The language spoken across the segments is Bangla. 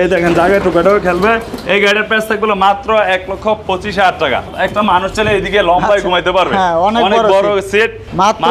এই দেখেন জায়গায় টুকাটাও খেলবে। এই গাড়ির প্রাইস থাকবে মাত্র এক লক্ষ পঁচিশ হাজার টাকা। একটা মানুষ চলে এদিকে লম্বায় আচ্ছা। ঘুমাইতে পারবে। হ্যাঁ, অনেক বড় সিট মাত্র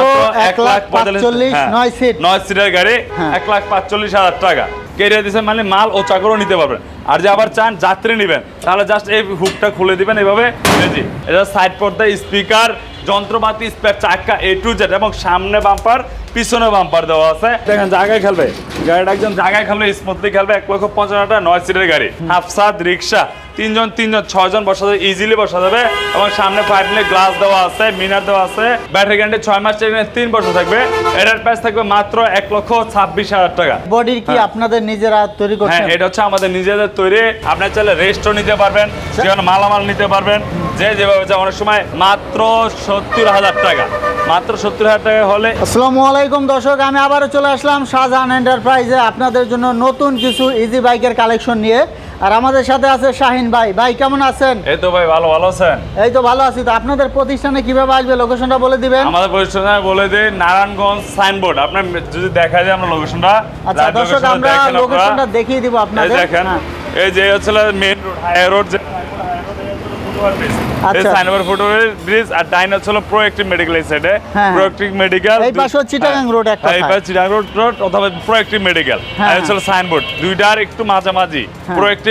এক লাখ পাঁচচল্লিশ, নয় seat। নয় সিটের গাড়ি হ্যাঁ। এক লাখ পাঁচচল্লিশ হাজার টাকা। কেরিয়া দিচ্ছে মানে মাল ও চাকরও নিতে পারবেন আর যে আবার চান যাত্রী নেবেন। তাহলে জাস্ট এই হুকটা খুলে দিবেন এইভাবে জি এটা সাইড পর্দায় স্পিকার যন্ত্রপাতি spare chakka A to Z এবং সামনে বাম্পার পিছনে বাম্পার দেওয়া আছে। দেখেন জায়গায় খেলবে। গাড়িটা একজন জায়গায় খেলবে স্মুথলি খেলবে এক লক্ষ পঞ্চাশ হাজার নয় সিটের গাড়ি। হাফসাদ, রিক্সা তিনজন তিনজন ছয়জন বসা যাবে ইজিলি বসা যাবে। এবং সামনে ফাইটলে গ্লাস দেওয়া আছে মিনার দেওয়া আছে। ব্যাটারি গ্যারান্টি ছয় মাস তিন বছর থাকবে। এটার প্রাইস থাকবে মাত্র এক লক্ষ ছাব্বিশ হাজার টাকা। বডির কি হ্যাঁ। আপনাদের নিজেরা তৈরি হ্যাঁ এটা হচ্ছে আমাদের নিজেদের তৈরি। আপনার চাইলে রেস্টও নিতে পারবেন যেমন মালামাল নিতে পারবেন। যে যেভাবে চায় অনেক সময় মাত্র সত্তর হাজার টাকা। মাত্র সত্তর হাজার টাকা হলে আসসালামু আলাইকুম দর্শক আমি আবারও চলে আসলাম শাহজাহান এন্টারপ্রাইজে আপনাদের জন্য নতুন কিছু ইজি বাইকের কালেকশন নিয়ে। আর আমাদের সাথে আছে শাহিন ভাই। ভাই কেমন আছেন? এই তো ভাই ভালো ভালো আছেন? এই তো ভালো আছি। তো আপনাদের প্রতিষ্ঠানে কীভাবে আসবে? লোকেশনটা বলে দিবেন। আমাদের প্রতিষ্ঠানে বলে দিই নারায়ণগঞ্জ সাইনবোর্ড আপনার যদি দেখা যায় আমরা লোকেশনটা আচ্ছা দর্শক আমরা লোকেশনটা দেখিয়ে দিব এই আপনাদের। দেখেন হ্যাঁ। এই যে হচ্ছে মেন রোড হাই রোড যে। ফুটওভার ব্রিজ আর ডাইন হচ্ছে প্রো মেডিকেল এই সাইডে। মেডিকেল এই পাশে চিটাগাং road এক এই পাশে চিটাগাং রোড রোড অথবা প্রো মেডিকেল আর হচ্ছে সাইনবোর্ড। দুইটার একটু মাঝামাঝি।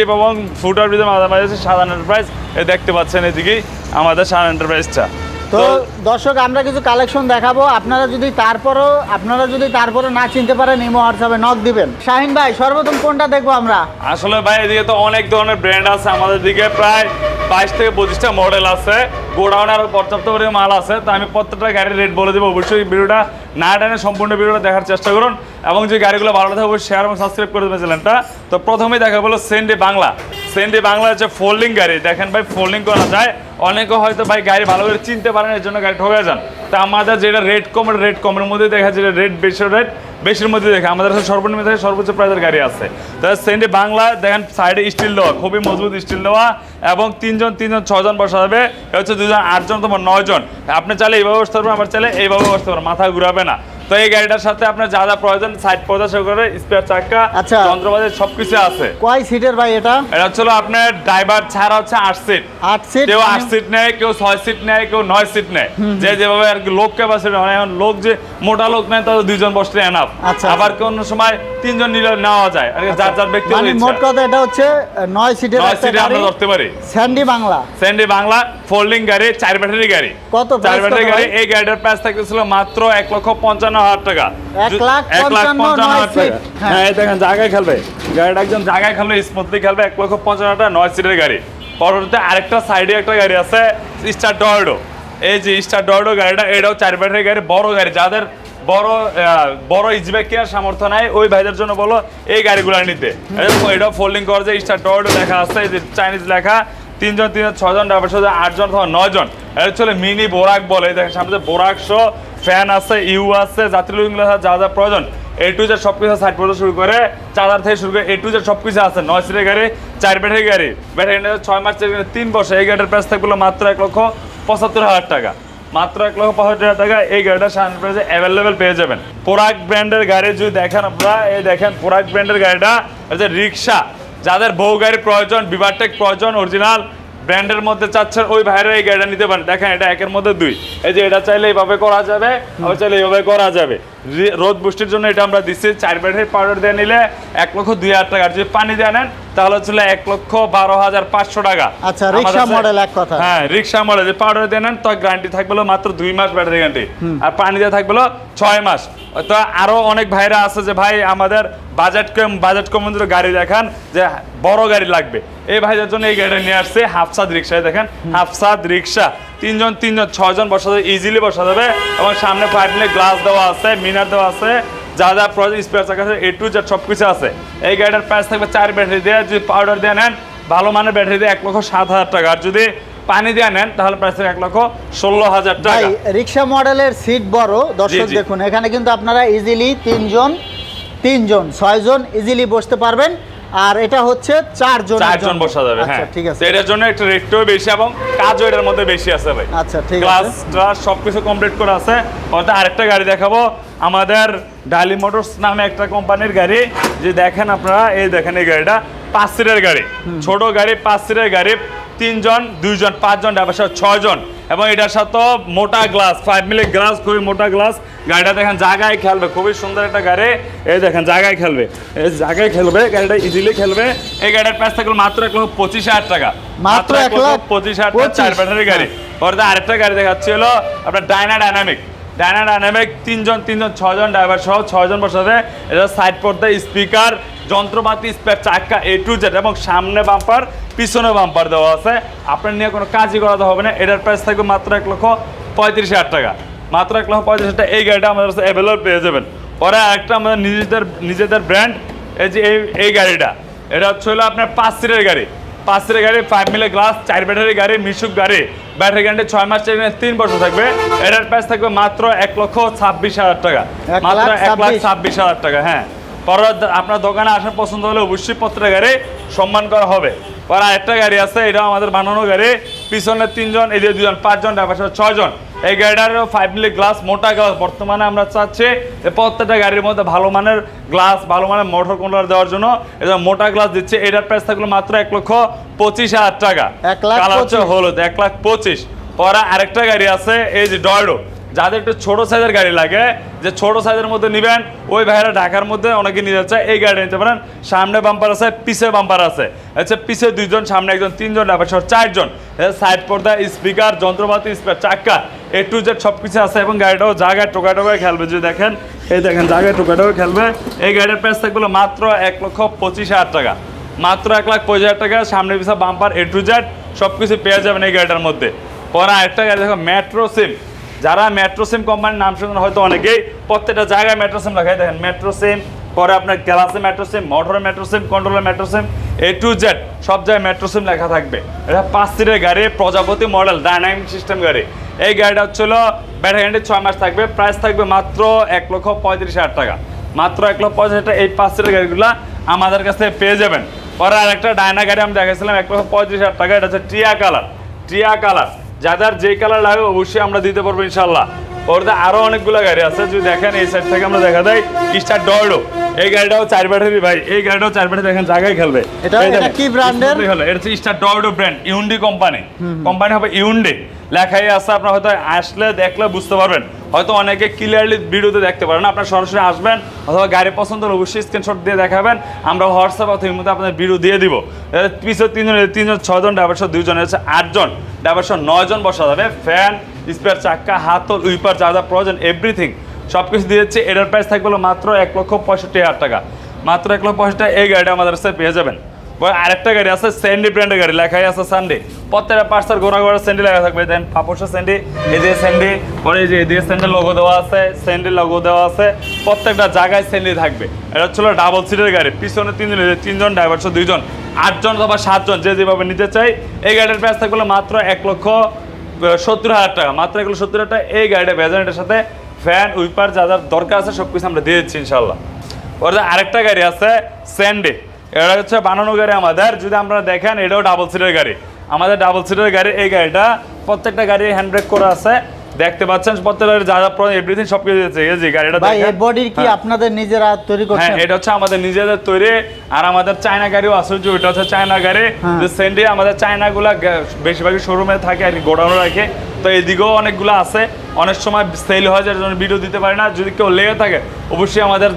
এবং ফুটওভার ব্রিজের মাঝামাঝি আছে। সাধারণ এন্টারপ্রাইজ এই দেখতে পাচ্ছেন এদিকেই আমাদের সাধারণ এন্টারপ্রাইজটা তো দর্শক আমরা কিছু কালেকশন দেখাবো। আপনারা যদি তারপরও আপনারা যদি তারপরও না চিনতে পারেন ইমো হোয়াটসঅ্যাপে নক দিবেন। শাহিন ভাই সর্বপ্রথম কোনটা দেখব আমরা? আসলে ভাই এদিকে তো অনেক ধরনের ব্র্যান্ড আছে আমাদের দিকে। প্রায় বাইশ থেকে পঁচিশটা মডেল আছে। গোডাউনে আরও পর্যাপ্ত পরিমাণ মাল আছে, তো আমি প্রত্যেকটা গাড়ির রেট বলে দেবো। অবশ্যই ভিডিওটা না টানে সম্পূর্ণ ভিডিওটা দেখার চেষ্টা করুন এবং যে গাড়িগুলো ভালো লাগে অবশ্যই শেয়ার এবং সাবস্ক্রাইব করে দেবেন তো প্রথমেই দেখা বলো সেন্ডি বাংলা সেন্ডি বাংলা হচ্ছে ফোল্ডিং গাড়ি। দেখেন ভাই ফোল্ডিং করা যায়। অনেকে হয়তো ভাই গাড়ি ভালো করে চিনতে পারেন, এর জন্য গাড়ি ঠকে যান। তা আমাদের যেটা রেট কমের রেট কমের মধ্যে দেখা যেটা রেট বেশি রেট বেশির মধ্যে দেখে, আমাদের কাছে সর্বনিম্ন থেকে সর্বোচ্চ প্রাইজের গাড়ি আছে। তাহলে সেন্ডি বাংলা, দেখেন সাইডে স্টিল দেওয়া, খুবই মজবুত স্টিল দেওয়া, এবং তিনজন তিনজন ছজন বসা যাবে হচ্ছে দুজন আটজন তোমার নয়জন। আপনি চাইলে এইভাবে বসতে পারবেন, আবার চাইলে এইভাবে বসতে পারবেন, মাথা ঘুরাবে না। তো এই গাড়িটার সাথে আপনার যা যা প্রয়োজন সাইড পর্দা করে স্পেয়ার চাক্কা আচ্ছা। যন্ত্রপাতি সবকিছু আছে। কয় সিটের ভাই এটা? এটা হচ্ছে আপনার ড্রাইভার ছাড়া হচ্ছে আট সিট আট সিট কেউ আট সিট নেয় কেউ ছয় সিট নেয় কেউ নয় সিট নেয়। যে যেভাবে আর কি লোক ক্যাপাসিটি মানে এখন লোক যে মোটা লোক নেয় তাদের দুইজন বসলে এনাফ আচ্ছা। আবার কোন সময় তিনজন নিলে নেওয়া যায় আর যার যার ব্যক্তি মানে মোট কথা এটা হচ্ছে নয় সিটের নয় সিটে আমরা ধরতে পারি। Sandy Bangla Sandy Bangla folding গাড়ি চার ব্যাটারি গাড়ি। কত চার ব্যাটারি গাড়ি এই গাড়িটার প্রাইস থাকতেছিল মাত্র এক লক্ষ পঞ্চান্ন হাজার টাকা। এক লাখ পঞ্চান্ন, হাজার টাকা। হ্যাঁ। হ্যাঁ দেখেন জায়গায় খেলবে। গাড়িটা একদম জায়গায় খেলবে স্মুথলি খেলবে এক লক্ষ পঞ্চান্ন হাজার নয় সিটের গাড়ি। পরবর্তীতে আরেকটা সাইডে একটা গাড়ি আছে স্টার ডয়েডো এই যে স্টার ডয়েডো গাড়িটা এটাও চার ব্যাটারি গাড়ি বড় গাড়ি। যাদের বড় আহ, বড় ইজব্যাগ কেনার সামর্থ্য নাই ওই ভাইদের জন্য বলো এই গাড়িগুলো নিতে। এটা ফোল্ডিং করা যায় স্টার ডয়েডো লেখা আছে যে চাইনিজ লেখা তিনজন তিনজন ছজন ড্রাইভার সাথে আটজন অথবা নয়জন। এটা মিনি বোরাক বলে। দেখেন, সামনে বোরাক শো ফ্যান আছে, ইউ আছে যাত্রী লুইংগুলো যা যা প্রয়োজন। এ টু জেড সব কিছু সাইড পর্যন্ত শুরু করে চার্জার থেকে শুরু করে এ টু জেড সব কিছু আছে। নয় সিটের গাড়ি, চার ব্যাটারি গাড়ি। ব্যাটারি ছয় মাস চার তিন বছর। এই গাড়ির প্রাইস থাকবে মাত্র এক লক্ষ পঁচাত্তর হাজার টাকা। মাত্র এক লক্ষ পঁচাত্তর হাজার টাকা এই গাড়িটা সামনে প্রাইসে অ্যাভেলেবেল পেয়ে যাবেন। পোরাক ব্র্যান্ডের গাড়ি যদি দেখেন আপনারা, এই দেখেন পোরাক ব্র্যান্ডের গাড়িটা হচ্ছে রিক্সা। যাদের বহু গাড়ির প্রয়োজন বিভারটেক প্রয়োজন, অরিজিনাল ব্র্যান্ডের মধ্যে চাচ্ছেন, ওই ভাইরা এই গাড়িটা নিতে পারেন। দেখেন, এটা একের মধ্যে দুই। এই যে এটা চাইলে এইভাবে করা যাবে, আবার চাইলে এইভাবে করা যাবে। রোদ বৃষ্টির জন্য এটা আমরা দিচ্ছি। চার ব্যাটারি পাউডার দিয়ে নিলে এক লক্ষ দুই হাজার টাকা। আর যদি পানি দিয়ে নেন তাহলে হচ্ছে এক লক্ষ বারো হাজার পাঁচশো টাকা। আচ্ছা, রিক্সা model এক কথায়। হ্যাঁ রিক্সা মডেল যে পাউডার দিয়ে নেন তো গ্যারান্টি থাকবে মাত্র দুই মাস ব্যাটারি গ্যারান্টি আর পানি দিয়ে থাকবে ছয় মাস। তো আরও অনেক ভাইরা আছে যে ভাই আমাদের বাজেট কম বাজেট কম গাড়ি দেখান যে বড় গাড়ি লাগবে। এই ভাইদের জন্য এই গাড়িটা নিয়ে আসছে হাফসাদ রিক্সায়। দেখেন হাফসাদ রিক্সা। তিনজন তিনজন ছয়জন বসা যাবে ইজিলি বসা যাবে। এবং সামনে ফাইভলে গ্লাস দেওয়া আছে মিনার দেওয়া আছে। যা যা প্রয়োজন স্পেয়ার চাকা আছে এ টু জেড সব কিছু আছে। এই গাড়িটার প্রাইস থাকবে চার ব্যাটারি দিয়ে। যদি পাউডার দিয়ে নেন ভালো মানের ব্যাটারি দিয়ে এক লক্ষ সাত হাজার টাকা। আর যদি পানি দিয়ে নেন তাহলে প্রাইস থাকবে এক লক্ষ ষোলো হাজার টাকা। রিক্সা মডেলের সিট বড়। দর্শক দেখুন এখানে কিন্তু আপনারা ইজিলি তিনজন তিনজন ছয়জন ইজিলি বসতে পারবেন। আর এটা হচ্ছে চারজন চারজন বসা যাবে আচ্ছা হ্যাঁ। ঠিক আছে। এটার জন্য একটু রেটটাও বেশি এবং কাজও এটার মধ্যে বেশি আছে ভাই। আচ্ছা ঠিক আছে। ট্লাস সব কিছু কমপ্লিট করা আছে। হয়তো আরেকটা গাড়ি দেখাবো। আমাদের ডালি মোটরস নামে একটা কোম্পানির গাড়ি। যে দেখেন আপনারা এই দেখেন এই গাড়িটা। পাঁচ সিটের গাড়ি। ছোট গাড়ি পাঁচ সিটের গাড়ি। তিনজন দুইজন পাঁচজন ড্রাইভার সহ ছয়জন। এবং এটার সাথে মোটা গ্লাস ফাইভ মিলি গ্লাস খুবই মোটা গ্লাস গাড়িটা দেখেন জায়গায় খেলবে খুবই সুন্দর একটা গাড়ি। এই দেখেন জায়গায় খেলবে এই জায়গায় খেলবে গাড়িটা ইজিলি খেলবে। এই গাড়ির প্রাইস থাকল মাত্র এক লক্ষ পঁচিশ হাজার টাকা। মাত্র এক লক্ষ পঁচিশ হাজার টাকা চার ব্যাটারি গাড়ি। পরে আরেকটা গাড়ি দেখাচ্ছি হলো আপনার ডাইনা ডাইনামিক ডাইনা ডাইনামিক তিনজন তিনজন ছজন ড্রাইভার সহ ছয়জন বসাতে। এটা সাইড পড়তে স্পিকার যন্ত্রপাতি spare chakka A to Z এবং সামনে বাম্পার পিছনে বাম্পার দেওয়া আছে। আপনার নিয়ে কোনো কাজই করাতে হবে না। এটার প্রাইস থাকবে মাত্র এক লক্ষ পঁয়ত্রিশ হাজার টাকা। মাত্র এক লক্ষ পঁয়ত্রিশ হাজার টাকা। এই গাড়িটা আমাদের কাছে অ্যাভেলেবল পেয়ে যাবেন। পরে একটা আমাদের নিজেদের নিজেদের ব্র্যান্ড এই যে এই এই গাড়িটা। এটা হচ্ছে হলো আপনার পাঁচ সিটের গাড়ি। পাঁচ সিটের গাড়ি ফাইভ মিলে গ্লাস চার ব্যাটারি গাড়ি মিশুক গাড়ি। ব্যাটারি গ্যারান্টি ছয় মাস চার তিন বছর থাকবে। এটার প্রাইস থাকবে মাত্র এক লক্ষ ছাব্বিশ হাজার টাকা। মাত্র এক লাখ ছাব্বিশ। হাজার টাকা হ্যাঁ। পরে আপনার দোকানে আসার পছন্দ হলে অবশ্যই পত্রের গাড়ি সম্মান করা হবে। পরে আরেকটা গাড়ি আছে এটা আমাদের বানানো গাড়ি। পিছনে তিনজন এদিকে দুজন পাঁচজন ড্রাইভার ছয়জন। এই গাড়িটারও ফাইভ মিলি গ্লাস মোটা গ্লাস বর্তমানে আমরা চাচ্ছি যে প্রত্যেকটা গাড়ির মধ্যে ভালো মানের গ্লাস ভালো মানের মোটর কন্ট্রোলার দেওয়ার জন্য। এটা মোটা গ্লাস দিচ্ছে এটার প্রাইস থাকল মাত্র এক লক্ষ পঁচিশ হাজার টাকা। এক লাখ কালার হচ্ছে হলুদ এক লাখ পঁচিশ। পরে আরেকটা গাড়ি আছে এই যে ডয়ডো যাদের একটু ছোট সাইজের গাড়ি লাগে, যে ছোট সাইজের মধ্যে নেবেন, ওই ভাইরা ঢাকার মধ্যে অনেকে নিতে যাচ্ছে এই গাড়ি নিতে পারেন। সামনে বাম্পার আছে, পিছে বাম্পার আছে। আচ্ছা পিছে দুইজন, সামনে একজন, তিনজন সহ চারজন। সাইড পর্দা স্পিকার যন্ত্রপাতি speaker chakka A to Z সব কিছু আছে এবং গাড়িটাও জায়গায় টোকা টোকায় খেলবে। যদি দেখেন, এই দেখেন, জায়গায় টোকা টোকা খেলবে। এই গাড়ির প্রাইস থাকবে মাত্র এক লক্ষ পঁচিশ হাজার টাকা। মাত্র এক লাখ পঁচিশ হাজার টাকা, সামনে পিছা বাম্পার এ টু জেড সব কিছু পেয়ে যাবেন এই গাড়িটার মধ্যে। পরে আরেকটা গাড়ি দেখো মেট্রো সিম যারা মেট্রো সিম কোম্পানির নাম শুনেন, হয়তো অনেকেই প্রত্যেকটা জায়গায় মেট্রো সিম লাগাই দেখেন। মেট্রো সিম পরে আপনার গ্লাসে মেট্রো সিম মোটরের মেট্রো সিম কন্ট্রোলের metro sim A to Z সব জায়গায় মেট্রো সিম লেখা থাকবে। এটা পাঁচ সিটের গাড়ি, প্রজাপতি মডেল ডাইনামিক সিস্টেম গাড়ি। এই গাড়িটা হচ্ছিল ব্যাটারি গ্যারান্টি ছয় মাস থাকবে। প্রাইস থাকবে মাত্র এক লক্ষ পঁয়ত্রিশ হাজার টাকা। মাত্র এক লক্ষ পঁয়ত্রিশ হাজার টাকা, এই পাঁচ সিটের গাড়িগুলো আমাদের কাছে পেয়ে যাবেন। পরে আরেকটা ডায়না গাড়ি আমি দেখাইছিলাম, এক লক্ষ পঁয়ত্রিশ হাজার টাকা। এটা হচ্ছে টিয়া কালার টিয়া কালার যাদের যে কালার লাগবে অবশ্যই আমরা দিতে পারব ইনশাল্লাহ ওরতে আরও অনেকগুলো গাড়ি আছে যদি দেখেন এই সাইড থেকে আমরা দেখা দেয় স্টার ডয়ডো এই গাড়িটাও চার ব্যাটারি ভাই এই গাড়িটাও চার ব্যাটারি দেখেন জায়গায় খেলবে। এটা- কি ব্র্যান্ডের হলো। এটা হচ্ছে স্টার ডয়ডো ব্র্যান্ড ইউন্ডি কোম্পানি কোম্পানি হবে ইউন্ডি লেখাই আছে আপনার হয়তো আসলে দেখলে বুঝতে পারবেন। হয়তো অনেকে ক্লিয়ারলি ভিডিওতে দেখতে পারেন। আপনার সরাসরি আসবেন অথবা গাড়ি পছন্দ হলে অবশ্যই স্ক্রিনশট দিয়ে দেখাবেন। আমরা হোয়াটসঅ্যাপ অথবা মধ্যে আপনাদের ভিডিও দিয়ে দিব। পিছনে তিনজন তিনজন ছজন ড্রাইভার সহ দুইজন হচ্ছে আটজন ড্রাইভার সহ নয়জন বসা যাবে। ফ্যান স্পেয়ার চাক্কা হাতল, উইপার, যা যা প্রয়োজন এভরিথিং সব কিছু দিয়েছে এটার প্রাইস থাকবে মাত্র এক লক্ষ পঁয়ষট্টি হাজার টাকা। মাত্র এক লক্ষ পঁয়ষট্টি এই গাড়িটা আমাদের কাছে পেয়ে যাবেন। আরেকটা গাড়ি আছে স্যান্ডি ব্র্যান্ডের গাড়ি, লেখাই আছে সানডে প্রত্যেকটা পার্সার গোড়া গোড়া স্যান্ডি লেখা থাকবে। দেন পাপোসা স্যান্ডি এদিকে স্যান্ডি পরে যে এদিকে স্যান্ডের লোগো দেওয়া আছে স্যান্ডি লোগো দেওয়া আছে, প্রত্যেকটা জায়গায় স্যান্ডি থাকবে। এটা হচ্ছিল ডাবল সিটের গাড়ি, পিছনে তিনজন তিনজন ড্রাইভার সহ দুইজন, আটজন অথবা সাতজন, যে যেভাবে নিতে চাই, এই গাড়ির প্রাইস থাকবে মাত্র এক লক্ষ সত্তর হাজার টাকা। মাত্র এক লক্ষ সত্তর হাজার টাকা, এই গাড়িটা ভেজানেটের সাথে ফ্যান উইপার যা যা দরকার আছে সব কিছু আমরা দিয়ে দিচ্ছি ইনশাল্লাহ ওর আরেকটা গাড়ি আছে স্যান্ডে এটা হচ্ছে বানানো গাড়ি আমাদের। যদি আপনারা দেখেন এটাও ডাবল সিটের গাড়ি। আমাদের ডাবল সিটের গাড়ি এই গাড়িটা প্রত্যেকটা গাড়ি হ্যান্ড ব্রেক করা আছে। দেখতে পাচ্ছেন প্রত্যেকটা যা যা এভরিথিং সব কিছু দিয়েছে। এই যে গাড়িটা ভাই এই দেখেন বডির কি হ্যাঁ। আপনাদের নিজেরা তৈরি করছেন? হ্যাঁ এটা হচ্ছে আমাদের নিজেদের তৈরি। আর আমাদের চায়না গাড়িও আছে যে ওইটা হচ্ছে চায়না গাড়ি। হ্যাঁ। যে সেন্ডি আমাদের চায়নাগুলা বেশিরভাগই শোরুমে থাকে আর গোডাউনে রাখে। তো এদিকেও অনেকগুলো আছে। অনেক সময় সেল হয় যার জন্য ভিডিও দিতে পারি না। যদি কেউ লেগে থাকে অবশ্যই আমাদের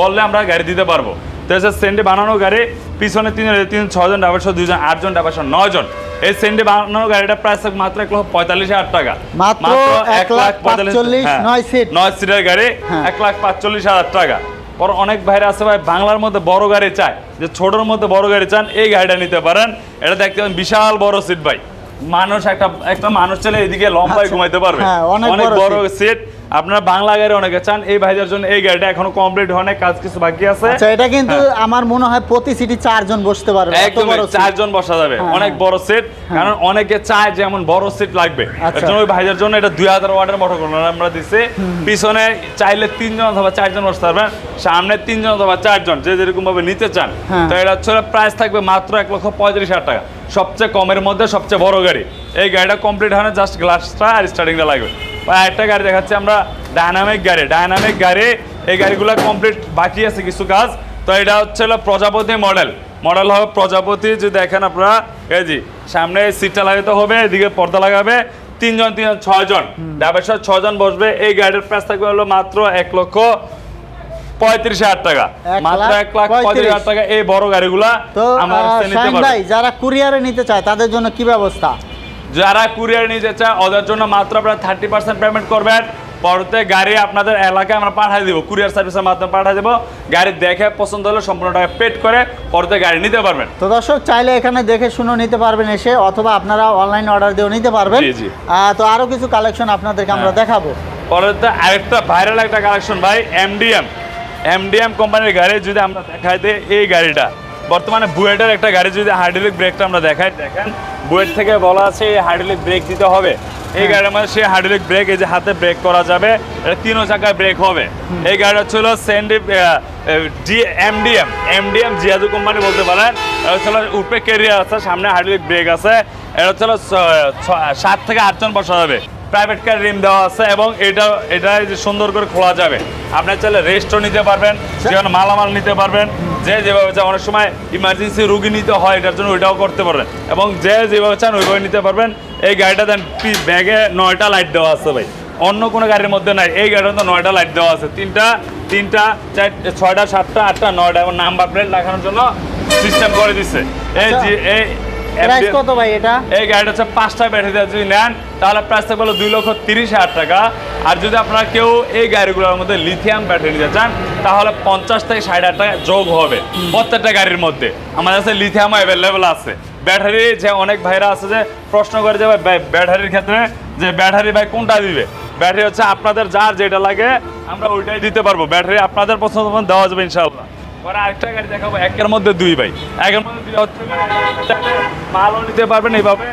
বললে আমরা গাড়ি দিতে পারব। তো সেন্ডি বানানো গাড়ি পিছনে তিন তিন ছজন ড্রাইভার সহ দুজন আটজন ড্রাইভার সহ নয়জন এই সেন্ডি বানানো গাড়িটা প্রাইস মাত্র এক লক্ষ পঁয়তাল্লিশ হাজার টাকা। মাত্র এক লাখ পাঁচচল্লিশ, হ্যাঁ, নয় সিট। নয় সিটের গাড়ি হ্যাঁ। এক লাখ পাঁচচল্লিশ হাজার টাকা। পর অনেক ভাইরা আছে ভাই বাংলার মধ্যে বড় গাড়ি চায়। যে ছোটোর মধ্যে বড় গাড়ি চান এই গাড়িটা নিতে পারেন। এটা দেখতে পাবেন বিশাল বড় সিট ভাই। মানুষ একটা একটা মানুষ চলে এদিকে লম্বায় আচ্ছা। ঘুমাইতে পারবে। হ্যাঁ, অনেক বড় সিট আপনারা বাংলা গাড়ি অনেকে চান এই ভাইদের জন্য এই গাড়িটা এখনও কমপ্লিট হয় নাই, কাজ কিছু বাকি আছে। আচ্ছা এটা কিন্তু আমার মনে হয় প্রতি সিটি চারজন বসতে পারবে একদম চারজন বসা যাবে হ্যাঁ, অনেক হ্যাঁ। বড় সিট কারণ অনেকে চায় যে এমন বড় সিট লাগবে। আচ্ছা। এর জন্য ওই ভাইদের জন্য এটা দুই হাজার ওয়াটের মোটর কন্ট্রোলার আমরা দিচ্ছি পিছনে চাইলে তিনজন অথবা চারজন বসতে পারবেন সামনে তিনজন অথবা চারজন যে যেরকম ভাবে নিতে চান। হ্যাঁ। তো এটা হচ্ছে প্রাইস থাকবে মাত্র এক লক্ষ পঁয়ত্রিশ হাজার টাকা। সবচেয়ে কমের মধ্যে সবচেয়ে বড় গাড়ি। এই গাড়িটা কমপ্লিট হয় না জাস্ট গ্লাসটা আর স্টার্টিংটা লাগবে। একটা গাড়ি দেখাচ্ছি আমরা। ডায়নামিক গাড়ি ডায়নামিক গাড়ি এই গাড়িগুলো কমপ্লিট বাকি আছে কিছু কাজ। তো এটা হচ্ছে হলো প্রজাপতি মডেল মডেল হবে প্রজাপতি যে দেখেন আপনারা এই জি সামনে সিটটা লাগাতে হবে এদিকে পর্দা লাগাবে। তিনজন তিনজন ছয়জন। ড্রাইভার সাথে ছয়জন বসবে। এই গাড়ির প্রাইস থাকবে হলো মাত্র এক লক্ষ পঁয়ত্রিশ হাজার টাকা। মাত্র এক লাখ পঁয়ত্রিশ হাজার টাকা এই বড় গাড়িগুলা আমার যারা কুরিয়ারে নিতে চায় তাদের জন্য কি ব্যবস্থা? যারা কুরিয়ার নিতে চায় ওদের জন্য মাত্র আপনারা থার্টি পার্সেন্ট পেমেন্ট করবেন। পরতে গাড়ি আপনাদের এলাকায় আমরা পাঠিয়ে দেবো কুরিয়ার সার্ভিসের মাধ্যমে পাঠিয়ে দেবো। গাড়ি দেখে পছন্দ হলে সম্পূর্ণ টাকা পেড করে পরতে গাড়ি নিতে পারবেন। তো দর্শক চাইলে এখানে দেখে শুনে নিতে পারবেন এসে অথবা আপনারা অনলাইন অর্ডার দিয়েও নিতে পারবেন। তো আরও কিছু কালেকশন আপনাদেরকে আমরা হ্যাঁ। দেখাবো। পরতে আরেকটা ভাইরাল একটা কালেকশন ভাই এমডিএম এমডিএম কোম্পানির গাড়ি যদি আমরা দেখাই দিই এই গাড়িটা। বর্তমানে বুয়েটের একটা গাড়ি যদি হাইড্রোলিক ব্রেকটা আমরা দেখাই দেখেন বুয়েট থেকে বলা আছে এই হাইড্রোলিক ব্রেক দিতে হবে। এই গাড়ির মধ্যে সেই হাইড্রোলিক ব্রেক এই যে হাতে ব্রেক করা যাবে এটা তিনও চাকায় ব্রেক হবে। এই গাড়িটা ছিল সেন্ডি ডি এমডিএম এমডিএম জিয়াজু কোম্পানি বলতে পারেন। এটা হচ্ছিল উপরে কেরিয়ার আছে সামনে হাইড্রোলিক ব্রেক আছে। এটা হচ্ছিল ছ- ছ- সাত থেকে আটজন বসা যাবে। প্রাইভেট কার রিম দেওয়া আছে এবং এটা এটা যে সুন্দর করে খোলা যাবে। আপনার চাইলে রেস্টও নিতে পারবেন যেমন মালামাল নিতে পারবেন যে যেভাবে চান। অনেক সময় ইমার্জেন্সি রুগী নিতে হয় এটার জন্য ওইটাও করতে পারবেন। এবং যে যেভাবে চান ওইভাবে নিতে পারবেন। এই গাড়িটা দেন ব্যাগে নয়টা লাইট দেওয়া আছে ভাই। অন্য কোনো গাড়ির মধ্যে নাই। এই গাড়ির মধ্যে নয়টা লাইট দেওয়া আছে। তিনটা তিনটা চার ছয়টা সাতটা আটটা নয়টা এবং নাম্বার প্লেট লাগানোর জন্য সিস্টেম করে দিচ্ছে এই। যে এই প্রাইস কত ভাই এটা? এই গাড়িটা হচ্ছে পাঁচটা ব্যাটারি যদি নেন। তাহলে প্রাইস থাকবে হলো দুই লক্ষ তিরিশ হাজার টাকা। আর যদি আপনারা কেউ এই গাড়িগুলোর মধ্যে লিথিয়াম ব্যাটারি নিতে চান তাহলে পঞ্চাশ থেকে ষাট হাজার টাকা যোগ হবে প্রত্যেকটা গাড়ির মধ্যে। আমাদের কাছে লিথিয়াম অ্যাভেলেবেল আছে। ব্যাটারি যে অনেক ভাইরা আছে যে প্রশ্ন করে যে ব্যাটারির ক্ষেত্রে যে ব্যাটারি ভাই কোনটা দিবে? ব্যাটারি হচ্ছে আপনাদের যার যেটা লাগে আমরা ওইটাই দিতে পারব। ব্যাটারি আপনাদের পছন্দ দেওয়া যাবে ইনশাআল্লাহ। আরেকটা গাড়ি দেখাবো একের মধ্যে দুই ভাই। একের মধ্যে দুই হচ্ছে মালও নিতে পারবেন এইভাবে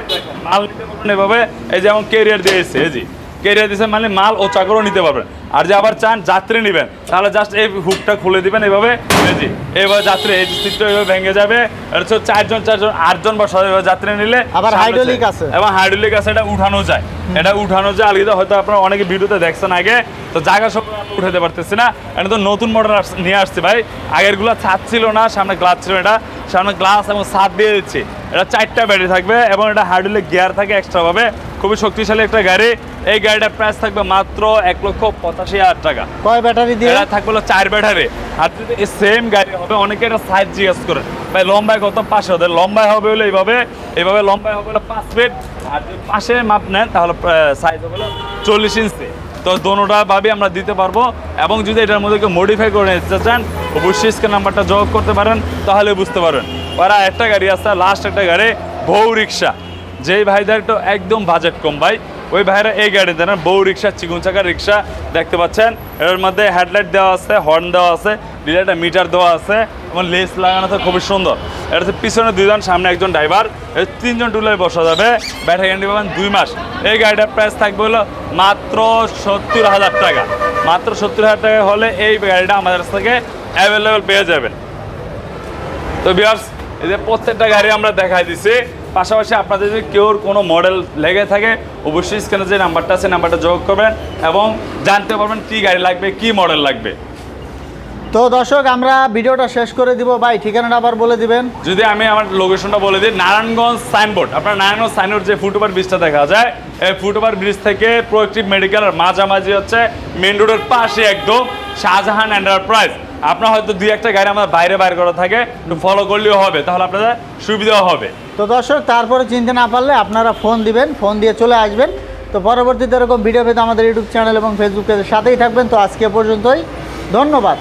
মাল নিতে পারবেন এইভাবে। এই যেমন কেরিয়ার দিয়েছে এই জি কেরিয়ার দিয়েছে মানে মাল ও চাকরও নিতে পারবেন। আর যে আবার চান যাত্রী নেবেন তাহলে জাস্ট এই হুকটা খুলে দিবেন এইভাবে। এই জি এইভাবে যাত্রী এই সিটটা এইভাবে ভেঙে যাবে। হচ্ছে চারজন চারজন আটজন বা ছয়জন যাত্রী নিলে আবার চাই। আছে। এবং হাইড্রোলিক আছে এটা উঠানো যায়। এটা উঠানো যায়। আলগিদা হয়তো আপনারা অনেকে ভিডিওতে দেখছেন আগে। তো জায়গা সব উঠাতে পারতেছি না। এটা তো নতুন মডেল নিয়ে আসছে ভাই। আগেরগুলো ছাদ ছিল না সামনে গ্লাস ছিল এটা। সামনে গ্লাস এবং ছাদ দিয়ে দিচ্ছি। এটা চারটা ব্যাটারি থাকবে এবং এটা হাইড্রোলিক গিয়ার থাকে এক্সট্রা ভাবে খুবই শক্তিশালী একটা গাড়ি। এই গাড়িটার প্রাইস থাকবে মাত্র এক লক্ষ পঁচাশি হাজার টাকা। কয় ব্যাটারি দিয়ে? এটা থাকবে চার ব্যাটারি আর যদি সেম গাড়ি হবে অনেকে এটা সাইজ জিজ্ঞেস করে। ভাই, লম্বায় কত? পাশে ওদের লম্বায় হবে হলো এইভাবে এইভাবে লম্বায় হবে হলো পাঁচ ফিট আর যদি পাশে মাপ নেন, তাহলে সাইজ হবে চল্লিশ ইঞ্চি। তো দোনোটা ভাবে আমরা দিতে পারব। এবং যদি এটার মধ্যে কেউ মডিফাই করে নিতে চান, অবশ্যই স্ক্যান নাম্বারটা যোগ করতে পারেন, তাহলে বুঝতে পারেন ওরা একটা গাড়ি আছে লাস্ট একটা গাড়ি বউ রিক্সা। যেই ভাইদের একটু একদম বাজেট কম, ভাই। ওই ভাইরা এই গাড়ি দেন, বউ রিক্সা চিগুন চাকা রিক্সা, দেখতে পাচ্ছেন? এর মধ্যে হেডলাইট দেওয়া আছে, হর্ন দেওয়া আছে ডিলারটা মিটার দেওয়া আছে, এবং লেস লাগানো তো খুবই সুন্দর। এটা হচ্ছে পিছনে দুইজন, সামনে একজন ড্রাইভার তিনজন টুলে বসা যাবে। ব্যাটারি গ্যারান্টি পাবেন দুই মাস। এই গাড়িটার প্রাইস থাকবে হলো মাত্র সত্তর হাজার টাকা। মাত্র সত্তর হাজার টাকা হলে এই গাড়িটা আমাদের কাছ থেকে অ্যাভেলেবেল পেয়ে যাবেন। তো বিয়ার্স এই যে প্রত্যেকটা গাড়ি আমরা দেখাই দিছি। পাশাপাশি আপনাদের যদি কেউর কোনো মডেল লেগে থাকে অবশ্যই স্ক্যানে যে নাম্বারটা আছে নাম্বারটা যোগ করবেন এবং জানতে পারবেন কি গাড়ি লাগবে কি মডেল লাগবে। তো দর্শক আমরা ভিডিওটা শেষ করে দিব। ভাই ঠিকানাটা আবার বলে দিবেন। যদি আমি আমার লোকেশনটা বলে দিই নারায়ণগঞ্জ সাইনবোর্ড আপনার নারায়ণগঞ্জ সাইনবোর্ড যে ফুটওভার ব্রিজটা দেখা যায় এই ফুটওভার ব্রিজ থেকে প্রোয়েক্টিভ মেডিকেলের মাঝামাঝি হচ্ছে মেন রোডের পাশে একদম শাহজাহান এন্টারপ্রাইজ আপনার হয়তো দুই একটা গাড়ি আমাদের বাইরে বাইরে করা থাকে, একটু ফলো করলেও হবে, তাহলে আপনাদের সুবিধাও হবে। তো দর্শক, তারপরে চিনতে না পারলে আপনারা ফোন দিবেন, ফোন দিয়ে চলে আসবেন। তো পরবর্তীতে এরকম ভিডিও পেতে আমাদের ইউটিউব চ্যানেল এবং ফেসবুক পেজের সাথেই থাকবেন। তো আজকে পর্যন্তই, ধন্যবাদ।